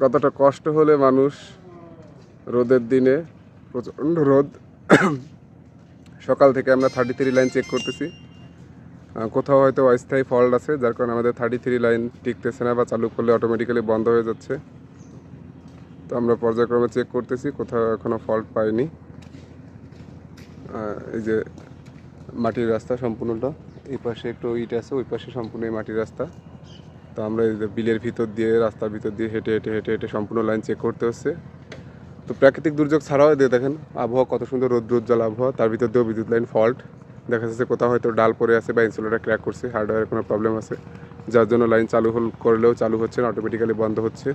কতটা কষ্ট হলে মানুষ রোদের দিনে, প্রচণ্ড রোদ। সকাল থেকে আমরা থার্টি থ্রি লাইন চেক করতেছি কোথাও হয়তো অস্থায়ী ফল্ট আছে, যার কারণে আমাদের থার্টি থ্রি লাইন টিকতেছে না বা চালু করলে অটোমেটিক্যালি বন্ধ হয়ে যাচ্ছে। তো আমরা পর্যায়ক্রমে চেক করতেছি, কোথাও এখনও ফল্ট পাইনি। এই যে মাটির রাস্তা সম্পূর্ণটা, এই পাশে একটু ইট আছে, ওই পাশে সম্পূর্ণ মাটির রাস্তা। আমরা বিলের ভিতর দিয়ে, রাস্তার ভিতর দিয়ে হেঁটে হেঁটে হেঁটে হেঁটে সম্পূর্ণ লাইন চেক করতে হচ্ছে। তো প্রাকৃতিক দুর্যোগ ছাড়াও দিয়ে দেখেন, আবহাওয়া কত সুন্দর রোদ উজ্জ্বল আবহাওয়া, তার ভিতর দিয়েও বিদ্যুৎ লাইন ফল্ট দেখা যাচ্ছে কোথাও হয়তো ডাল পরে আছে বা ইনসুলেটার ক্র্যাক করছে হার্ডওয়্যারের কোনো প্রবলেম আছে, যার জন্য লাইন চালু হল, করলেও চালু হচ্ছে না অটোমেটিক্যালি বন্ধ হচ্ছে।